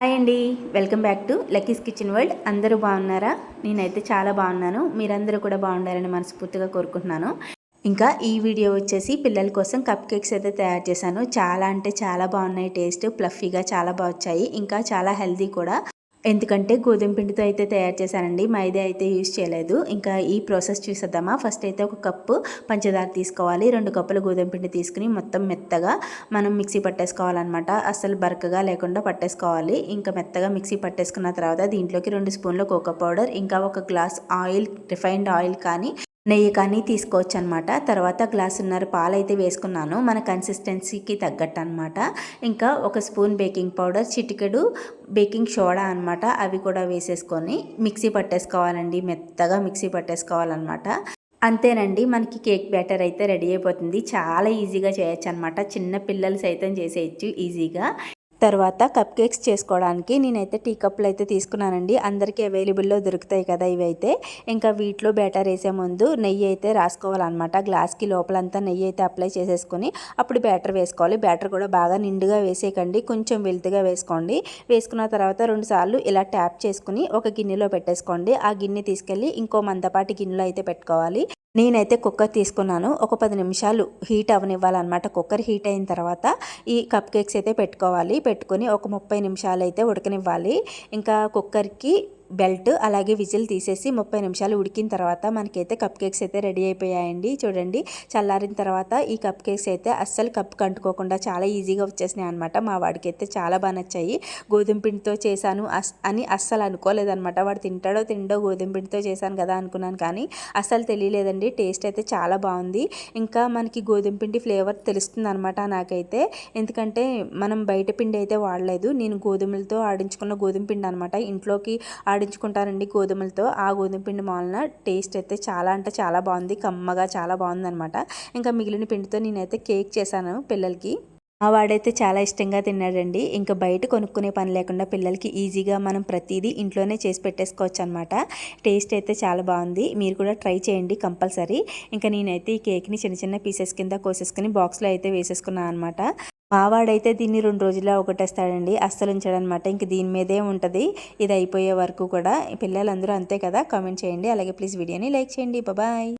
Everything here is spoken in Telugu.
హాయ్ అండి. Welcome back to Lucky's kitchen world. అందరూ బాగున్నారా? నేనైతే చాలా బాగున్నాను. మీరందరూ కూడా బాగుండాలని మనస్ఫూర్తిగా కోరుకుంటున్నాను. ఇంకా ఈ వీడియో వచ్చేసి పిల్లల కోసం కప్ కేక్స్ అయితే తయారు చేశాను. చాలా అంటే చాలా బాగున్నాయి. టేస్ట్ ప్లఫీగా చాలా బాగా వచ్చాయి. ఇంకా చాలా హెల్దీ కూడా. ఎందుకంటే గోధుమ పిండితో అయితే తయారు చేశానండి. మైదా అయితే యూజ్ చేయలేదు. ఇంకా ఈ ప్రాసెస్ చూసేద్దామా. ఫస్ట్ అయితే ఒక కప్పు పంచదార తీసుకోవాలి. రెండు కప్పులు గోధుమ పిండి తీసుకుని మొత్తం మెత్తగా మనం మిక్సీ పట్టేసుకోవాలన్నమాట. అసలు బరకగా లేకుండా పట్టేసుకోవాలి. ఇంకా మెత్తగా మిక్సీ పట్టేసుకున్న తర్వాత దీంట్లోకి రెండు స్పూన్లు కోకో పౌడర్ ఇంకా ఒక గ్లాస్ ఆయిల్ రిఫైన్డ్ ఆయిల్ కానీ నెయ్యి కానీ తీసుకోవచ్చు అనమాట తర్వాత గ్లాసున్నర పాలు అయితే వేసుకున్నాను. మన కన్సిస్టెన్సీకి తగ్గట్టు అనమాట ఇంకా ఒక స్పూన్ బేకింగ్ పౌడర్ చిటికెడు బేకింగ్ సోడా అనమాట. అవి కూడా వేసేసుకొని మిక్సీ పట్టేసుకోవాలండి. మెత్తగా మిక్సీ పట్టేసుకోవాలన్నమాట అంతేనండి మనకి కేక్ బ్యాటర్ అయితే రెడీ అయిపోతుంది. చాలా ఈజీగా చేయొచ్చు అనమాట చిన్న పిల్లలు సైతం చేసేయచ్చు ఈజీగా. తర్వాత కప్ కేక్స్ చేసుకోవడానికి నేనైతే టీ కప్పులు అయితే తీసుకున్నానండి. అందరికీ అవైలబుల్లో దొరుకుతాయి కదా ఇవైతే. ఇంకా వీటిలో బ్యాటర్ వేసే ముందు నెయ్యి అయితే రాసుకోవాలన్నమాట. గ్లాస్కి లోపలంతా నెయ్యి అయితే అప్లై చేసేసుకొని అప్పుడు బ్యాటర్ వేసుకోవాలి. బ్యాటర్ కూడా బాగా నిండుగా వేసేయకండి. కొంచెం వెలుతుగా వేసుకోండి. వేసుకున్న తర్వాత రెండుసార్లు ఇలా ట్యాప్ చేసుకుని ఒక గిన్నెలో పెట్టేసుకోండి. ఆ గిన్నె తీసుకెళ్ళి ఇంకో మందపాటి గిన్నెలో అయితే పెట్టుకోవాలి. నేనైతే కుక్కర్ తీసుకున్నాను. ఒక పది నిమిషాలు హీట్ అవనివ్వాలన్నమాట. కుక్కర్ హీట్ అయిన తర్వాత ఈ కప్ కేక్స్ అయితే పెట్టుకోవాలి. పెట్టుకొని ఒక ముప్పై నిమిషాలు అయితే ఉడకనివ్వాలి. ఇంకా కుక్కర్కి బెల్ట్ అలాగే విజిల్ తీసేసి ముప్పై నిమిషాలు ఉడికిన తర్వాత మనకైతే కప్ కేక్స్ అయితే రెడీ అయిపోయాయండి. చూడండి చల్లారిన తర్వాత ఈ కప్ కేక్స్ అయితే అస్సలు కప్ కంటుకోకుండా చాలా ఈజీగా వచ్చేసినాయి అనమాట మా వాడికి అయితే చాలా బాగా నచ్చాయి. గోధుమ పిండితో చేశాను అని అస్సలు అనుకోలేదనమాట వాడు తింటాడో తిండో గోధుమ పిండితో చేశాను కదా అనుకున్నాను కానీ అస్సలు తెలియలేదండి. టేస్ట్ అయితే చాలా బాగుంది. ఇంకా మనకి గోధుమ పిండి ఫ్లేవర్ తెలుస్తుంది అనమాట నాకైతే. ఎందుకంటే మనం బయట పిండి అయితే వాడలేదు. నేను గోధుమలతో ఆడించుకున్న గోధుమ పిండి అనమాట ఇంట్లోకి ఆడించుకుంటారండి గోధుమలతో. ఆ గోధుమ పిండి మాలన టేస్ట్ అయితే చాలా అంటే చాలా బాగుంది. కమ్మగా చాలా బాగుందనమాట ఇంకా మిగిలిన పిండితో నేనైతే కేక్ చేశాను పిల్లలకి. మా వాడైతే చాలా ఇష్టంగా తిన్నాడండి. ఇంకా బయట కొనుక్కునే పని లేకుండా పిల్లలకి ఈజీగా మనం ప్రతిదీ ఇంట్లోనే చేసి పెట్టేసుకోవచ్చు అనమాట టేస్ట్ అయితే చాలా బాగుంది. మీరు కూడా ట్రై చేయండి కంపల్సరీ. ఇంకా నేనైతే ఈ కేక్ని చిన్న చిన్న పీసెస్ కింద కోసేసుకుని బాక్స్లో అయితే వేసేసుకున్నాను అనమాట మావాడైతే దీన్ని రెండు రోజుల్లో ఒకటేస్తాడండి అస్సలు ఉంచాడనమాట ఇంక దీని మీదే ఉంటుంది. ఇది అయిపోయే వరకు కూడా పిల్లలందరూ అంతే కదా? కామెంట్ చేయండి. అలాగే ప్లీజ్ వీడియోని లైక్ చేయండి. బాయ్.